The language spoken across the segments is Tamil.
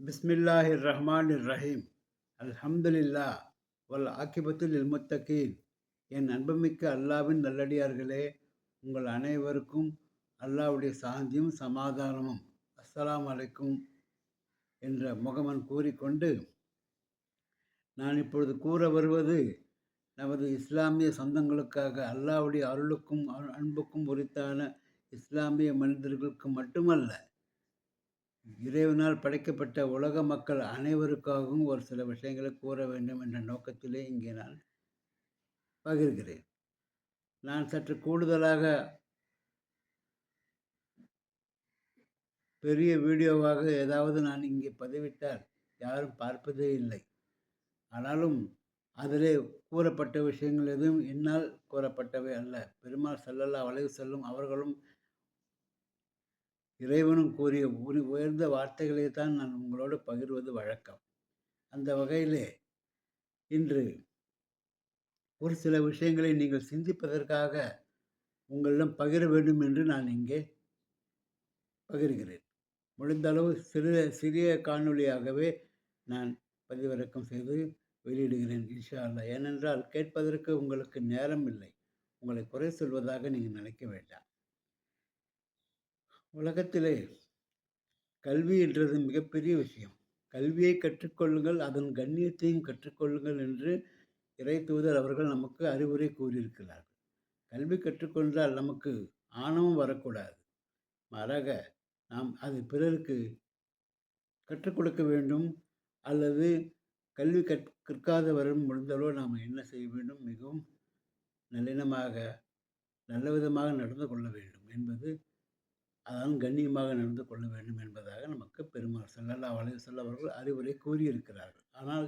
பிஸ்மில்லாஹிர் ரஹ்மான் ரஹீம் அல்ஹம்துலில்லா வல் ஆக்கிபத்தில் இல்முத்தகீன் என் அன்புமிக்க அல்லாவின் நல்லடியார்களே உங்கள் அனைவருக்கும் அல்லாவுடைய சாந்தியும் சமாதானமும். அஸ்ஸலாம் அலைக்கும் என்ற முகமன் கூறிக்கொண்டு நான் இப்பொழுது கூற வருவது நமது இஸ்லாமிய சொந்தங்களுக்காக அல்லாவுடைய அருளுக்கும் அன்புக்கும் உரித்தான இஸ்லாமிய மனிதர்களுக்கு மட்டுமல்ல இறைவனால் படைக்கப்பட்ட உலக மக்கள் அனைவருக்காகவும் ஒரு சில விஷயங்களை கூற வேண்டும் என்ற நோக்கத்திலே இங்கே நான் பகிர்கிறேன். நான் சற்று கூடுதலாக பெரிய வீடியோவாக ஏதாவது நான் இங்கே பதிவிட்டால் யாரும் பார்ப்பதே இல்லை. ஆனாலும் அதிலே கூறப்பட்ட விஷயங்கள் எதுவும் என்னால் கூறப்பட்டவை அல்ல. பெருமாள் செல்லல்லா வளைவு செல்லும் அவர்களும் இறைவனும் கூறிய உரி- உயர்ந்த வார்த்தைகளை தான் நான் உங்களோடு பகிர்வது வழக்கம். அந்த வகையிலே இன்று ஒரு சில விஷயங்களை நீங்கள் சிந்திப்பதற்காக உங்களிடம் பகிர வேண்டும் என்று நான் இங்கே பகிர்கிறேன். முடிந்த அளவு சிறிய சிறிய காணொளியாகவே நான் பதிவிறக்கம் செய்து வெளியிடுகிறேன் இன்ஷா அல்லா ஏனென்றால் கேட்பதற்கு உங்களுக்கு நேரம் இல்லை. உங்களை குறை சொல்வதாக நீங்கள் நினைக்க வேண்டாம். உலகத்திலே கல்வி என்றது மிகப்பெரிய விஷயம். கல்வியை கற்றுக்கொள்ளுங்கள் அதன் கண்ணியத்தையும் கற்றுக்கொள்ளுங்கள் என்று இறை தூதர் அவர்கள் நமக்கு அறிவுரை கூறியிருக்கிறார்கள். கல்வி கற்றுக்கொண்டால் நமக்கு ஆணவம் வரக்கூடாது. மாறாக நாம் அது பிறருக்கு கற்றுக் கொடுக்க வேண்டும். அல்லது கல்வி கற் கற்காதவரும் முடிந்தளவு நாம் என்ன செய்ய வேண்டும்? மிகவும் நளினமாக நல்ல விதமாக நடந்து கொள்ள வேண்டும் என்பது அதனால் கண்ணியமாக நடந்து கொள்ள வேண்டும் என்பதாக நமக்கு பெருமாள் செல்லல்லா வளைவு வஸல்லம் அவர்கள் அறிவுரை கூறியிருக்கிறார்கள். ஆனால்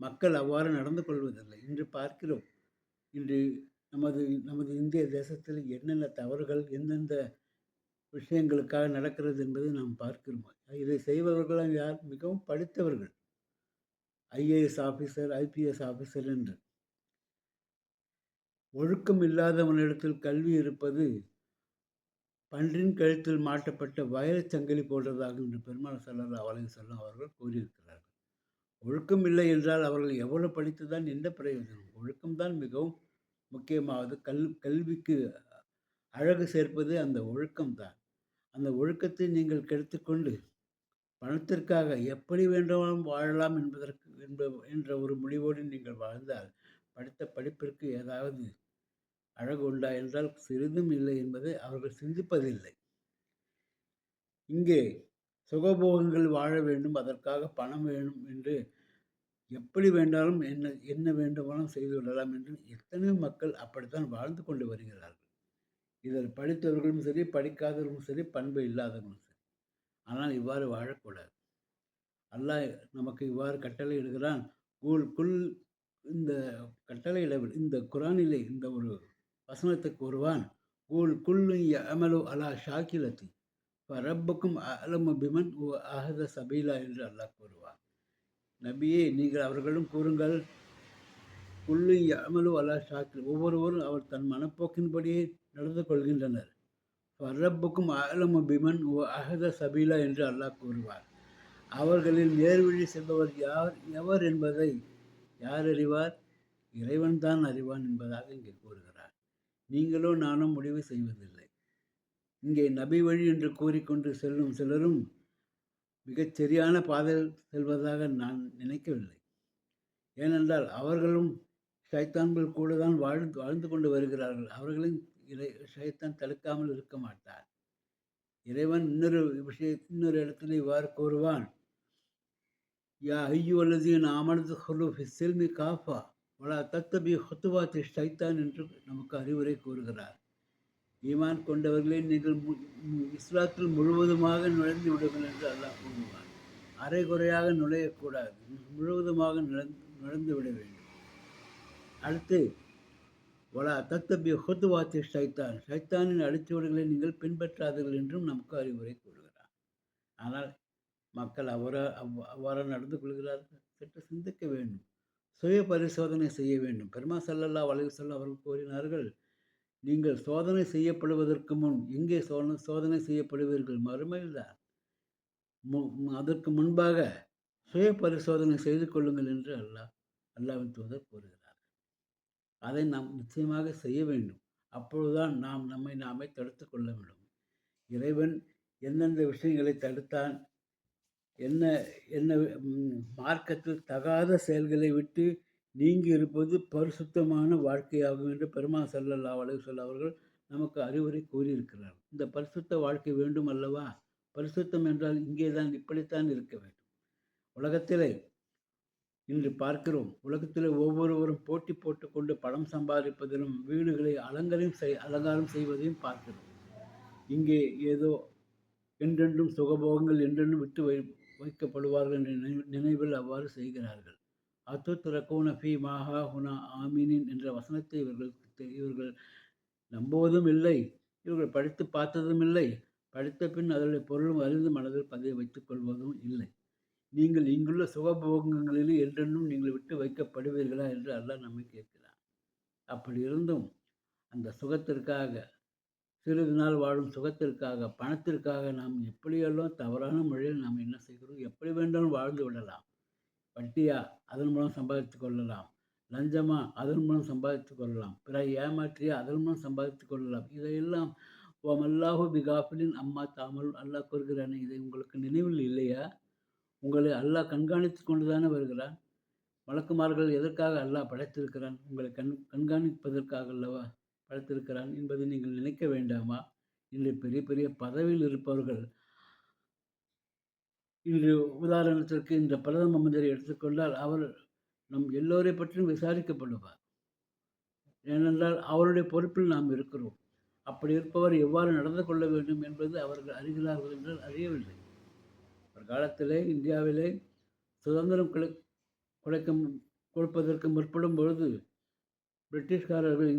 மக்கள் அவ்வாறு நடந்து கொள்வதில்லை. இன்று பார்க்கிறோம். இன்று நமது நமது இந்திய தேசத்தில் என்னென்ன தவறுகள் எந்தெந்த விஷயங்களுக்காக நடக்கிறது என்பதை நாம் பார்க்கிறோம். இதை செய்பவர்களும் யார்? மிகவும் படித்தவர்கள். ஐஏஎஸ் ஆஃபீஸர் ஐபிஎஸ் ஆஃபீஸர் என்று. ஒழுக்கம் இல்லாதவனிடத்தில் கல்வி இருப்பது பன்றின் கழுத்தில் மாட்டப்பட்ட வயலச் சங்கிலி போன்றதாக என்று பெருமாள் ஸல்லல்லாஹு அலைஹி சொல்லும் அவர்கள் கூறியிருக்கிறார்கள். ஒழுக்கம் இல்லை என்றால் அவர்கள் எவ்வளவு படித்துதான் என்ன பிரயோஜனம் ஒழுக்கம்தான் மிகவும் முக்கியமாவது. கல் கல்விக்கு அழகு சேர்ப்பது அந்த ஒழுக்கம்தான் அந்த ஒழுக்கத்தை நீங்கள் கெடுத்துக்கொண்டு பணத்திற்காக எப்படி வேண்டுமானும் வாழலாம் என்பதற்கு என்ப என்ற ஒரு முடிவோடு நீங்கள் வாழ்ந்தால் படித்த படிப்பிற்கு ஏதாவது அழகு உண்டா என்றால் சிறிதும் இல்லை என்பதை அவர்கள் சிந்திப்பதில்லை. இங்கே சுகபோகங்கள் வாழ வேண்டும் அதற்காக பணம் வேணும் என்று எப்படி வேண்டாலும் என்ன என்ன வேண்டுமானாலும் செய்து விடலாம் என்று எத்தனையோ மக்கள் அப்படித்தான் வாழ்ந்து கொண்டு வருகிறார்கள். இதில் படித்தவர்களும் சரி படிக்காதவர்களும் சரி பண்பு இல்லாதவர்களும் சரி. ஆனால் இவ்வாறு வாழக்கூடாது. அல்லாஹ் நமக்கு இவ்வாறு கட்டளை இடுகிறான். கூழ் குல் இந்த கட்டளையிட இந்த குரானிலே இந்த ஒரு வசனத்தை கூறுவான் கூல் குல்லு அமலு அலா ஷாக்கிலத்தி ரப்புக்கும் அலம பிமன் அஹத சபீலா என்று அல்லாஹ் கூறுவான். நபியே நீங்கள் அவர்களும் கூறுங்கள். குல்லு அமலு அலா ஷாக்கில் ஒவ்வொருவரும் அவர் தன் மனப்போக்கின்படியே நடந்து கொள்கின்றனர். ரப்புக்கும் அலமு பிமன் அஹத சபீலா என்று அல்லாஹ் கூறுவார். அவர்களில் நேர்வழி செல்பவர் யார் எவர் என்பதை யார் அறிவார்? இறைவன் தான் அறிவான் என்பதாக இங்கே கூறுகிறார். நீங்களோ நானும் முடிவு செய்வதில்லை. இங்கே நபி வழி என்று கூறிக்கொண்டு செல்லும் சிலரும் மிகச் சரியான பாதையில் செல்வதாக நான் நினைக்கவில்லை. ஏனென்றால் அவர்களும் ஷைத்தான்கள் கூட தான் வாழ்ந்து வாழ்ந்து கொண்டு வருகிறார்கள். அவர்களும் இறை ஷைத்தான் தடுக்காமல் இருக்க மாட்டார். இறைவன் இன்னொரு விஷய இன்னொரு இடத்துல இவ்வாறு கூறுவான் யா ஐயோ ஐயுவல்லதீன் ஆமனது ஹொலு மி காஃபா. வலா தத்தபி ஹொத்துவாத்தி ஷைத்தான் என்று நமக்கு அறிவுரை கூறுகிறார். ஈமான் கொண்டவர்களே நீங்கள் மு- இஸ்லாத்தில் முழுவதுமாக நுழைந்து விடுங்கள் என்று அல்லாஹ் கூறுவார் அரைகுறையாக நுழையக்கூடாது. முழுவதுமாக நுழைந்து நுழைந்து விட வேண்டும். அடுத்து வலா தத்தபி ஹொத்துவாத்தி ஷைத்தான். ஷைத்தானின் அடிச்சுவடுகளை நீங்கள் பின்பற்றாதீர்கள் என்றும் நமக்கு அறிவுரை கூறுகிறார். ஆனால் மக்கள் அவ்வாறு அவ்வ- அவ்வாறு நடந்து கொள்கிறார்கள். சற்று சிந்திக்க வேண்டும். சுய பரிசோதனை செய்ய வேண்டும். பெருமா சல்லல்லா வளைவு செல்ல அவர்கள் கூறினார்கள் நீங்கள் சோதனை செய்யப்படுவதற்கு முன் எங்கே சோதனை சோதனை செய்யப்படுவீர்கள்? மறுமையில்தான் மு அதற்கு முன்பாக சுய பரிசோதனை செய்து கொள்ளுங்கள் என்று அல்லாஹ் அல்லாவின் தூதர் கூறுகிறார். அதை நாம் நிச்சயமாக செய்ய வேண்டும். அப்பொழுதுதான் நாம் நம்மை நாமே தடுத்து கொள்ள வேண்டும். இறைவன் எந்தெந்த விஷயங்களை தடுத்தான் என்ன என்ன மார்க்கத்தில் தகாத செயல்களை விட்டு நீங்கி இருப்பது பரிசுத்தமான வாழ்க்கையாகும் என்று பெருமா சல்லல்லா அலைஹிவஸல்லம் அவர்கள் நமக்கு அறிவுரை கூறியிருக்கிறார். இந்த பரிசுத்த வாழ்க்கை வேண்டும் அல்லவா? பரிசுத்தம் என்றால் இங்கே தான் இப்படித்தான் இருக்க வேண்டும். உலகத்திலே இன்று பார்க்கிறோம் உலகத்திலே ஒவ்வொருவரும் போட்டி போட்டுக்கொண்டு பணம் சம்பாதிப்பதிலும் வீடுகளை அலங்கரம் செய் அலங்காரம் செய்வதையும் பார்க்கிறோம். இங்கே ஏதோ என்றென்றும் சுகபோகங்கள் என்றென்றும் விட்டு வை வைக்கப்படுவார்கள் என்ற நினைவில் அவ்வாறு செய்கிறார்கள். அத்து ஃபி மாஹா ஹுனா ஆமீனின் என்ற வசனத்தை இவர்கள் இவர்கள் நம்புவதும் இல்லை இவர்கள் படித்து பார்த்ததும் இல்லை படித்த பின் அதனுடைய பொருளும் அறிந்து மனதில் பதிய வைத்துக் கொள்வதும் இல்லை. நீங்கள் இங்குள்ள சுகபோகங்களில் என்றென்றும் நீங்கள் விட்டு வைக்கப்படுவீர்களா? என்று அல்லாஹ் நம்மை கேட்கிறார் அப்படி இருந்தும் அந்த சுகத்திற்காக சிறிது நாள் வாழும் சுகத்திற்காக பணத்திற்காக நாம் எப்படியெல்லாம் தவறான முறையில் நாம் என்ன செய்கிறோம் எப்படி வேண்டாலும் வாழ்ந்து விடலாம். வட்டியா? அதன் மூலம் சம்பாதித்து கொள்ளலாம். லஞ்சமா? அதன் மூலம் சம்பாதித்து கொள்ளலாம். பிற ஏமாற்றியா? அதன் மூலம் சம்பாதித்து கொள்ளலாம். இதையெல்லாம் அல்லாஹு பிகாஃபிலின் அம்மா தாமல் அல்லாஹ் கூறுகிறானே இதை உங்களுக்கு நினைவில் இல்லையா? உங்களை அல்லாஹ் கண்காணித்து கொண்டு தானே வருகிறான். வழக்குமார்கள் எதற்காக அல்லாஹ் படைத்திருக்கிறான்? உங்களை கண் கண்காணிப்பதற்காக அல்லவா? படைத்திருக்கிறான் என்பதை நீங்கள் நினைக்க வேண்டாமா? இன்று பெரிய பெரிய பதவியில் இருப்பவர்கள். இன்று உதாரணத்திற்கு இந்த பிரதம மந்திரி எடுத்துக்கொண்டால் அவர் நம் எல்லோரை பற்றியும் விசாரிக்கப்படுவார். ஏனென்றால் அவருடைய பொறுப்பில் நாம் இருக்கிறோம். அப்படி இருப்பவர் எவ்வாறு நடந்து கொள்ள வேண்டும் என்பது அவர்கள் அறிகிறார்கள் என்றால் அறியவில்லை. ஒரு காலத்திலே இந்தியாவிலே சுதந்திரம் கிடை குறைக்கும் கொடுப்பதற்கு முற்படும் பொழுது பிரிட்டிஷ்காரர்கள்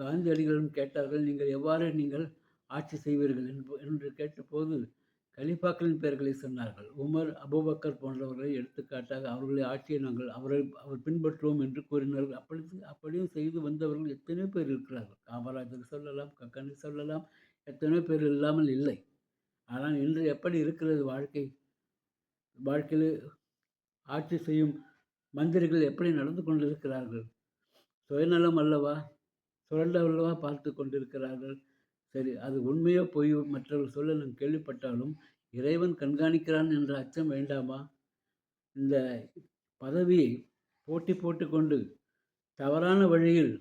காந்தியடிகளிடம் கேட்டார்கள் நீங்கள் எவ்வாறு நீங்கள் ஆட்சி செய்வீர்கள்? என்று கேட்டபோது கலிஃபாக்களின் பெயர்களை சொன்னார்கள். உமர் அபூபக்கர் போன்றவர்களை எடுத்துக்காட்டாக அவர்களை ஆட்சியை நாங்கள் அவரை அவர் பின்பற்றுவோம் என்று கூறினார்கள். அப்படி அப்படியும் செய்து வந்தவர்கள் எத்தனையோ பேர் இருக்கிறார்கள். காமராஜர் சொல்லலாம் கக்கனை சொல்லலாம் எத்தனையோ பேர் இல்லாமல் இல்லை. ஆனால் இன்று எப்படி இருக்கிறது வாழ்க்கை? வாழ்க்கையில் ஆட்சி செய்யும் மந்திரிகள் எப்படி நடந்து கொண்டிருக்கிறார்கள்? சுயநலம் அல்லவா? சுரண்ட அல்லவா பார்த்து கொண்டிருக்கிறார்கள்? சரி அது உண்மையோ பொய்யோ மற்றவர்கள் சொல்ல கேள்விப்பட்டாலும் இறைவன் கண்காணிக்கிறான் என்ற அச்சம் வேண்டாமா? இந்த பதவியை போட்டி போட்டுக்கொண்டு தவறான வழியில்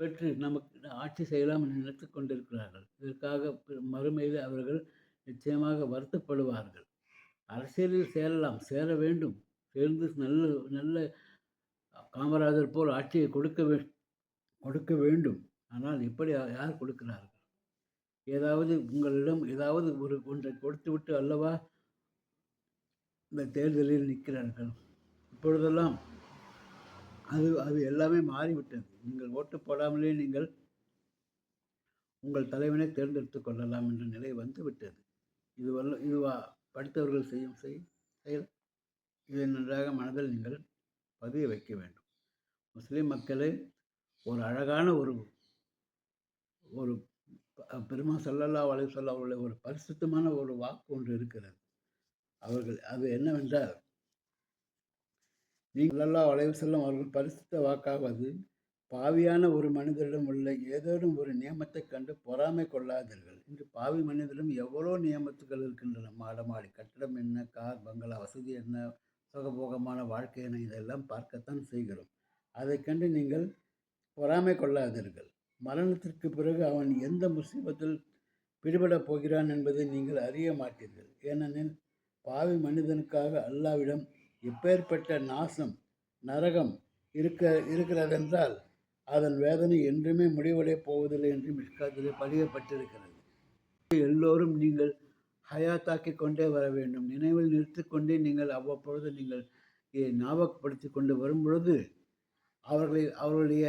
பெற்று நமக்கு ஆட்சி செய்யலாம் என்று நினைத்து கொண்டிருக்கிறார்கள். இதற்காக மறுமையில் அவர்கள் நிச்சயமாக வருத்தப்படுவார்கள். அரசியலில் சேரலாம் சேர வேண்டும். சேர்ந்து நல்ல நல்ல காமராஜர் போல் ஆட்சியை கொடுக்க வே கொடுக்க வேண்டும். ஆனால் இப்படி யார் கொடுக்கிறார்கள்? ஏதாவது உங்களிடம் ஏதாவது ஒரு ஒன்றை கொடுத்துவிட்டு அல்லவா இந்த தேர்தலில் நிற்கிறார்கள்? இப்பொழுதெல்லாம் அது அது எல்லாமே மாறிவிட்டது. நீங்கள் ஓட்டு போடாமலே நீங்கள் உங்கள் தலைவனை தேர்ந்தெடுத்து கொள்ளலாம் என்ற நிலை வந்துவிட்டது. இது வல்ல இதுவா படித்தவர்கள் செய்யும் செய் செயல். இதை நன்றாக மனதில் நீங்கள் பதிய வைக்க வேண்டும். முஸ்லீம் மக்களே ஒரு அழகான ஒரு ஒரு பெருமா பெருமா சல்லல்லா சொல்ல உள்ள ஒரு பரிசுத்தமான ஒரு வாக்கு ஒன்று இருக்கிறது. அவர்கள் அது என்னவென்றால் நீங்கள் வளைவு செல்லும் அவர்கள் பரிசுத்த வாக்காவது பாவியான ஒரு மனிதரிடம் உள்ள ஏதேனும் ஒரு நியமத்தைக் கண்டு பொறாமை கொள்ளாதீர்கள். இன்று பாவி மனிதரிடம் எவ்வளோ நியமத்துகள் இருக்கின்றன? மாட மாடி என்ன? கார் பங்களா வசதி என்ன? சுகபோகமான வாழ்க்கை என்ன? இதெல்லாம் பார்க்கத்தான் செய்கிறோம். அதைக் கண்டு நீங்கள் பொறாமை கொள்ளாதீர்கள். மரணத்திற்கு பிறகு அவன் எந்த முசீபத்தில் பிடிபடப் போகிறான் என்பதை நீங்கள் அறிய மாட்டீர்கள். ஏனெனில் பாவி மனிதனுக்காக அல்லாவிடம் எப்பேற்பட்ட நாசம் நரகம் இருக்க இருக்கிறதென்றால் அதன் வேதனை என்றுமே முடிவடையப் போவதில்லை என்று மிஷ்காத்திலே பதியப்பட்டிருக்கிறது. எல்லோரும் நீங்கள் ஹயாத்தாக்கி கொண்டே வர வேண்டும். நினைவில் நிறுத்திக்கொண்டே நீங்கள் அவ்வப்பொழுது நீங்கள் ஞாபகப்படுத்தி கொண்டு வரும்பொழுது அவர்களை அவர்களுடைய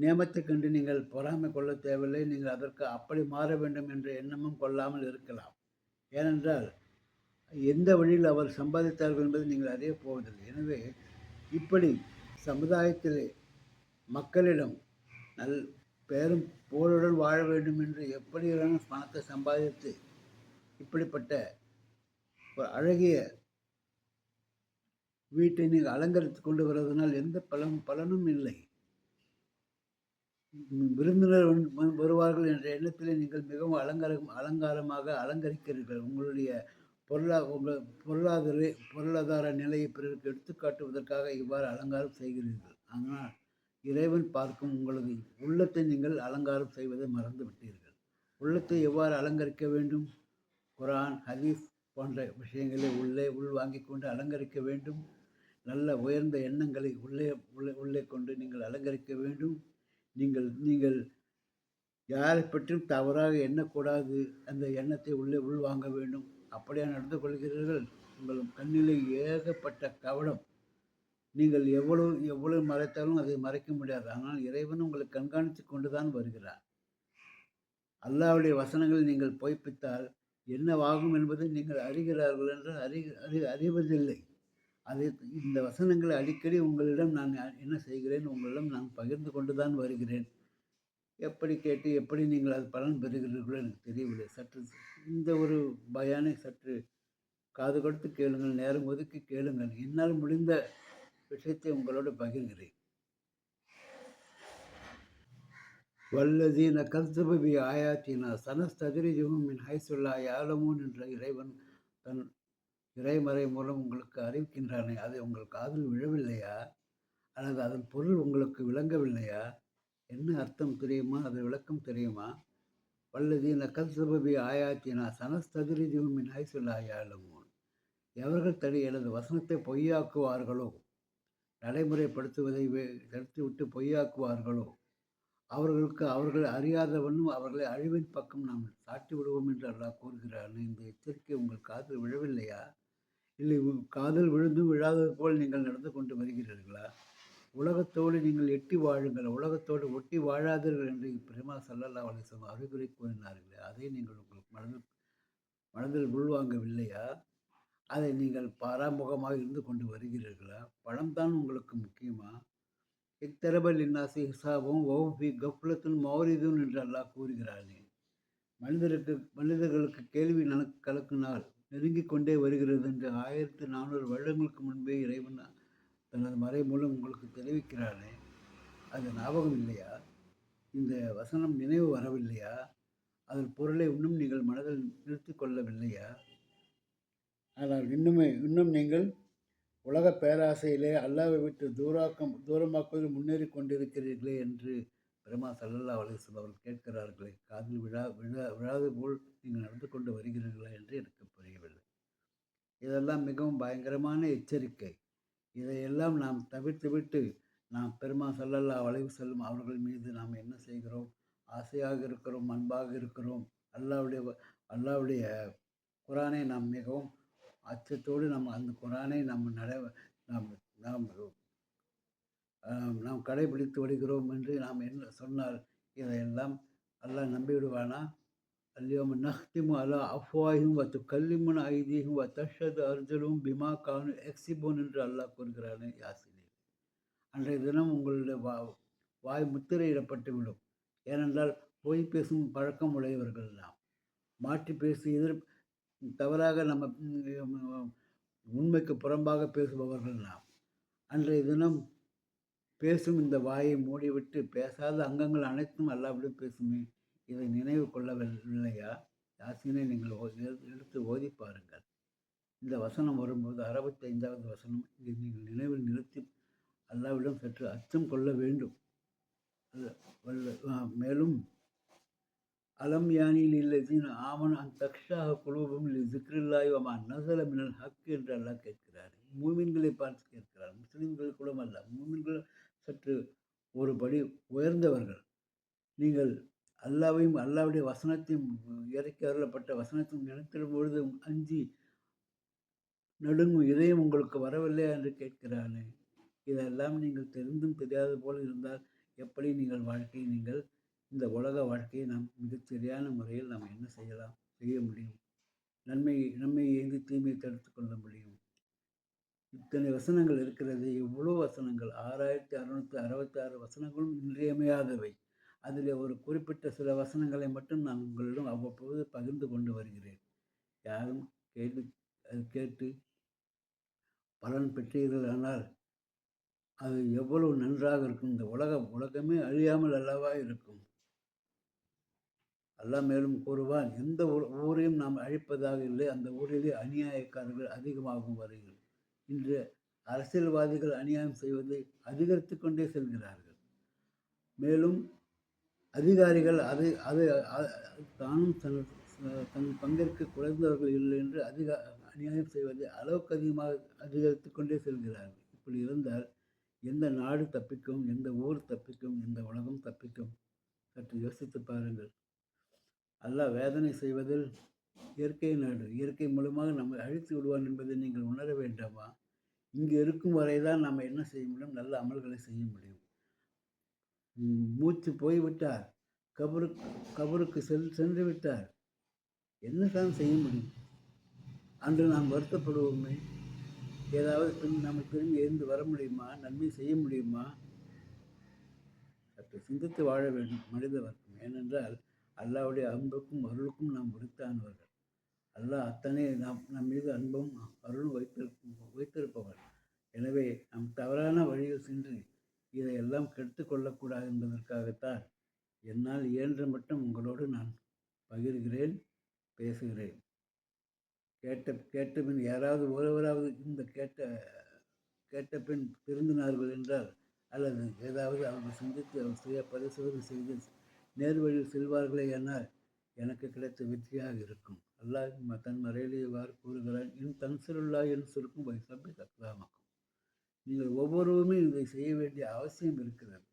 நியமத்தைக் கண்டு நீங்கள் பொறாமை கொள்ள தேவையில்லை. நீங்கள் அதற்கு அப்படி மாற வேண்டும் என்ற எண்ணமும் கொள்ளாமல் இருக்கலாம். ஏனென்றால் எந்த வழியில் அவர் சம்பாதித்தார்கள் என்பது நீங்கள் அறிய போவதில்லை. எனவே இப்படி சமுதாயத்திலே மக்களிடம் நல் பேரும் போருடன் வாழ வேண்டும் என்று எப்படியான பணத்தை சம்பாதித்து இப்படிப்பட்ட ஒரு அழகிய வீட்டை நீங்கள் அலங்கரித்துக் கொண்டு வருவதனால் எந்த பலன் பலனும் இல்லை. விருந்தினர் வருவார்கள் என்ற எண்ணத்தில் நீங்கள் மிகவும் அலங்காரம் அலங்காரமாக அலங்கரிக்கிறீர்கள். உங்களுடைய பொருளா உங்கள் பொருளாதார பொருளாதார நிலையை பிறருக்கு எடுத்துக்காட்டுவதற்காக இவ்வாறு அலங்காரம் செய்கிறீர்கள். ஆனால் இறைவன் பார்க்கும் உங்களது உள்ளத்தை நீங்கள் அலங்காரம் செய்வதை மறந்து விட்டீர்கள். உள்ளத்தை எவ்வாறு அலங்கரிக்க வேண்டும்? குரான் ஹதீஸ் போன்ற விஷயங்களை உள்ளே உள்வாங்கிக் கொண்டு அலங்கரிக்க வேண்டும். நல்ல உயர்ந்த எண்ணங்களை உள்ளே உள்ளே உள்ளே கொண்டு நீங்கள் அலங்கரிக்க வேண்டும். நீங்கள் நீங்கள் யாரை பற்றியும் தவறாக எண்ணக்கூடாது. அந்த எண்ணத்தை உள்ளே உள்வாங்க வேண்டும். அப்படியா நடந்து கொள்கிறீர்கள். உங்கள் கண்ணிலே ஏகப்பட்ட கவனம். நீங்கள் எவ்வளவு எவ்வளவு மறைத்தாலும் அதை மறைக்க முடியாது. ஆனால் இறைவன் உங்களை கண்காணித்து கொண்டு தான் வருகிறார். அல்லாவுடைய வசனங்களை நீங்கள் பொய்ப்பித்தால் என்னவாகும் என்பதை நீங்கள் அறிகிறார்கள் என்று அறி அறி அறிவதில்லை. அது இந்த வசனங்களை அடிக்கடி உங்களிடம் நான் என்ன செய்கிறேன் உங்களிடம் நான் பகிர்ந்து கொண்டு தான் வருகிறேன். எப்படி கேட்டு எப்படி நீங்கள் அது பலன் பெறுகிறீர்களோ எனக்கு தெரியவில்லை. சற்று இந்த ஒரு பயானை சற்று காது கொடுத்து கேளுங்கள் நேரம் ஒதுக்கி கேளுங்கள். என்னால் முடிந்த விஷயத்தை உங்களோடு பகிர்கிறேன். வல்லதீன கல்சபபி ஆயாத்தினா சனஸ்ததிரிஜும் மின் ஹைசுல்லா யாலமோன் என்ற இறைவன் தன் இறைமறை மூலம் உங்களுக்கு அறிவிக்கின்றானே அது உங்கள் காதில் விழவில்லையா? அல்லது அதன் பொருள் உங்களுக்கு விளங்கவில்லையா? என்ன அர்த்தம் தெரியுமா? அது விளக்கம் தெரியுமா? வல்லதீன கல்சபபி ஆயாத்தினா சனஸ்ததிரிஜும் மின் ஹைசுல்லா எவர்கள் தடி எனது வசனத்தை பொய்யாக்குவார்களோ? நடைமுறைப்படுத்துவதை தடுத்துவிட்டு பொய்யாக்குவார்களோ? அவர்களுக்கு அவர்கள் அறியாதவனும் அவர்களை அழிவின் பக்கம் நாம் சாட்டி விடுவோம் என்று அல்லாஹ் கூறுகிறான் இந்த எச்சரிக்கை உங்கள் காதில் விழவில்லையா? இல்லை காதல் விழுந்து விழுந்தும் விழாதது போல் நீங்கள் நடந்து கொண்டு வருகிறீர்களா? உலகத்தோடு நீங்கள் எட்டி வாழுங்கள். உலகத்தோடு ஒட்டி வாழாதீர்கள் என்று பிரேமா சல்லல்லா அலிஸ்லாம் அறிவுரை கூறினார்களே அதை நீங்கள் உங்களுக்கு மனதில் மனதில் உள்வாங்கவில்லையா? அதை நீங்கள் பாராமுகமாக இருந்து கொண்டு வருகிறீர்களா? பணம் தான் உங்களுக்கு முக்கியமா? இத்தரபல் இன்னாசி ஹிசாபும் ஓஃபி கப்லத்துன் மௌரிதுன் என்று அல்லாஹ் கூறுகிறானே மனிதருக்கு மனிதர்களுக்கு கேள்வி நனக்கு கலக்கினால் நெருங்கிக் கொண்டே வருகிறது என்று ஆயிரத்தி நானூறு வருடங்களுக்கு முன்பே இறைவன் தனது மறை மூலம் உங்களுக்கு தெரிவிக்கிறானே. அது ஞாபகம் இல்லையா? இந்த வசனம் நினைவு வரவில்லையா? அதன் பொருளை இன்னும் நீங்கள் மனதில் நிறுத்தி கொள்ளவில்லையா? ஆனால் இன்னுமே இன்னும் நீங்கள் உலக பேராசையிலே அல்லாவை விட்டு தூராக்கம் தூரமாக்குவதில் முன்னேறி கொண்டிருக்கிறீர்களே என்று பிரமா சல்லல்லா அலிஸ்லாம் அவர்கள் கேட்கிறார்களே காதில் விழா விழா விழாது போல் நீங்கள் நடந்து கொண்டு வருகிறீர்களா? என்று எனக்கு புரியவில்லை. இதெல்லாம் மிகவும் பயங்கரமான எச்சரிக்கை. இதையெல்லாம் நாம் தவிர்த்துவிட்டு நாம் பெருமா சல்லல்லா வளைவு செல்லும் அவர்கள் மீது நாம் என்ன செய்கிறோம்? ஆசையாக இருக்கிறோம் அன்பாக இருக்கிறோம். அல்லாவுடைய அல்லாவுடைய குரானை நாம் மிகவும் அச்சத்தோடு நம்ம அந்த குரானை நம்ம நட நாம் நாம் நாம் கடைபிடித்து வருகிறோம் என்று நாம் என்ன சொன்னால் இதையெல்லாம் எல்லாம் நம்பிவிடுவானா? அல்யோம் நஹ்திமு அலா அஃப்வாயும் வத்து கல்லிமுன் ஐதீகும் வத்தஷது அர்ஜலும் பிமா கானு எக்ஸிபோன் என்று அல்லாஹ் கூறுகிறானே யாசினே அன்றைய தினம் உங்களுடைய வா வாய் முத்திரையிடப்பட்டு விடும் ஏனென்றால் பொய் பேசும் பழக்கம் உடையவர்கள் நாம். மாற்றி பேசி எதிர் தவறாக நம்ம உண்மைக்கு புறம்பாக பேசுபவர்கள் நாம். அன்றைய தினம் பேசும் இந்த வாயை மூடிவிட்டு பேசாத அங்கங்கள் அனைத்தும் அல்லாவிடம் பேசுமே. இதை நினைவு கொள்ளவில்லையா? யாசினை நீங்கள் ஓ- எடுத்து ஓதி பாருங்கள். இந்த வசனம் வரும்போது அறுபத்தி ஐந்தாவது வசனம் இதை நீங்கள் நினைவில் நிறுத்தி அல்லாவிடம் சற்று அச்சம் கொள்ள வேண்டும். வல்ல- மேலும் அலம் யானில் இல்லதீன் ஆமன் அந்த தக்ஷாக குழுவும் ஜிக்ரில்லாய் வமா நசல மினல் ஹக் என்று அல்லாஹ் கேட்கிறார். மூமின்களை பார்த்து கேட்கிறார். முஸ்லீம்கள் கூட அல்ல மூமின்கள் சற்று ஒரு படி உயர்ந்தவர்கள். நீங்கள் அல்லாவையும் அல்லாவுடைய வசனத்தையும் இறக்கி அருளப்பட்ட வசனத்தையும் நினைத்திடும் பொழுது அஞ்சி நடுங்கும் இதயம் உங்களுக்கு வரவில்லையா என்று கேட்கிறானே இதெல்லாம் நீங்கள் தெரிந்தும் தெரியாத போல் இருந்தால் எப்படி நீங்கள் வாழ்க்கையை நீங்கள் இந்த உலக வாழ்க்கையை நாம் மிகச் சரியான முறையில் நாம் என்ன செய்யலாம்? செய்ய முடியும். நன்மை நன்மை ஏந்தி தீமையை தடுத்து கொள்ள முடியும். இத்தனை வசனங்கள் இருக்கிறது. இவ்வளோ வசனங்கள். ஆறாயிரத்தி அறுநூற்றி அறுபத்தி ஆறு வசனங்களும் இன்றியமையாதவை. அதில் ஒரு குறிப்பிட்ட சில வசனங்களை மட்டும் நான் உங்களிடம் அவ்வப்போது பகிர்ந்து கொண்டு வருகிறேன். யாரும் கேள்வி அது கேட்டு பலன் பெற்றீர்களானால் அது எவ்வளவு நன்றாக இருக்கும். இந்த உலகம் உலகமே அழியாமல் அல்லவா இருக்கும்? அல்லாஹ் மேலும் கூறுவான் எந்த ஊரையும் நாம் அழிப்பதாக இல்லை. அந்த ஊரிலே அநியாயக்காரர்கள் அதிகமாகும் வருகிறது இன்று அரசியல்வாதிகள் அநியாயம் செய்வதை அதிகரித்து கொண்டே செல்கிறார்கள். மேலும் அதிகாரிகள் அதை அதை தானும் தன் தன் பங்கிற்கு குறைந்தவர்கள் இல்லை என்று அதிக அநியாயம் செய்வதை அளவுக்கு அதிகமாக அதிகரித்து கொண்டே செல்கிறார்கள். இப்படி இருந்தால் எந்த நாடு தப்பிக்கும் எந்த ஊர் தப்பிக்கும் எந்த உலகம் தப்பிக்கும்? சற்று யோசித்து பாருங்கள். அல்ல வேதனை செய்வதில் இயற்கை நாடு இயற்கை மூலமாக நம்மை அழித்து விடுவான் என்பதை நீங்கள் உணர வேண்டாமா? இங்கு இருக்கும் வரை தான் நம்ம என்ன செய்ய முடியும்? நல்ல அமல்களை செய்ய முடியும். மூச்சு போய்விட்டார். கபரு கபருக்கு செல் சென்று விட்டார். என்ன தான் செய்ய முடியும்? அன்று நாம் வருத்தப்படுவோமே. ஏதாவது பின் நம்ம திரும்பி எழுந்து வர முடியுமா? நன்மை செய்ய முடியுமா? சற்று சிந்தித்து வாழ வேண்டும் மனித வர்க்கம் ஏனென்றால் அல்லாவுடைய அன்புக்கும் அருளுக்கும் நாம் உரித்தானவர்கள். அல்லாஹ் அத்தனை நாம் நம் மீது அன்பும் அருளும் வைத்திருக்கும் வைத்திருப்பவர் எனவே நாம் தவறான வழியில் சென்று இதையெல்லாம் கெடுத்து கொள்ளக்கூடாது என்பதற்காகத்தான் என்னால் இயன்ற மட்டும் உங்களோடு நான் பகிர்கிறேன் பேசுகிறேன். கேட்ட கேட்ட பின் யாராவது ஒருவராவது இந்த கேட்ட கேட்ட பின் திருந்தினார்கள் என்றால் அல்லது ஏதாவது அவங்க சிந்தித்து அவர் சுய பரிசோதனை செய்து நேர்வழியில் செல்வார்களே என எனக்கு கிடைத்த வெற்றியாக இருக்கும். அல்லாஹ் தன் மறையிலே இவ்வாறு கூறுகிறான் என் தன்சருல்லா என் சுருக்கும் வைசப்பை தக்லாமக்கும் நீங்கள் ஒவ்வொருவருமே இதை செய்ய வேண்டிய அவசியம் இருக்கிறது.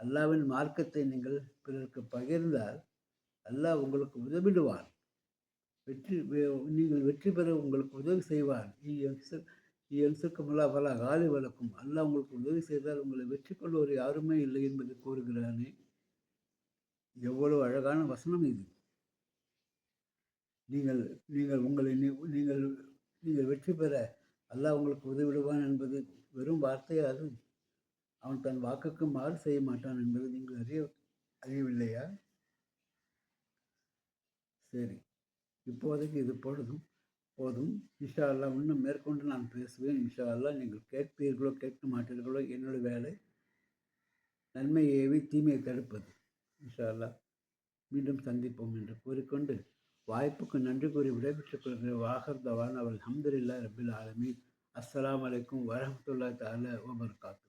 அல்லாவின் மார்க்கத்தை நீங்கள் பிறருக்கு பகிர்ந்தால் அல்லாஹ் உங்களுக்கு உதவிடுவான். வெற்றி நீங்கள் வெற்றி பெற உங்களுக்கு உதவி செய்வான். என்சுக்குமல்லா பல காலி வளர்க்கும் அல்லாஹ் உங்களுக்கு உதவி செய்தால் உங்களை வெற்றி கொள்வோர் யாருமே இல்லை என்பதை கூறுகிறானே. எவ்வளவு அழகான வசனம் இது. நீங்கள் நீங்கள் உங்களை நீங்கள் நீங்கள் வெற்றி பெற அல்லாஹ் உங்களுக்கு உதவிடுவான் என்பது வெறும் வார்த்தையாது அவன் தன் வாக்குக்கு மாறு செய்ய மாட்டான் என்பது நீங்கள் அறிய அறியவில்லையா? சரி இப்போதைக்கு இது பொழுதும் போதும். இன்ஷா அல்லா இன்னும் மேற்கொண்டு நான் பேசுவேன். இன்ஷா அல்லா நீங்கள் கேட்பீர்களோ கேட்க மாட்டீர்களோ என்னோட வேலை நன்மை ஏவி தீமையை தடுப்பது. இன்ஷால்லா மீண்டும் சந்திப்போம் என்று கூறிக்கொண்டு வாய்ப்புக்கு நன்றி கூறி விடைபெற்றுக் கொள்கிற வாகர் தவான். அவள் அஹமதுல்லா ரபில் ஆலமீன். அஸ்லாம் வலைக்கும் வரமத்துல்லா தால வபர்காத்து.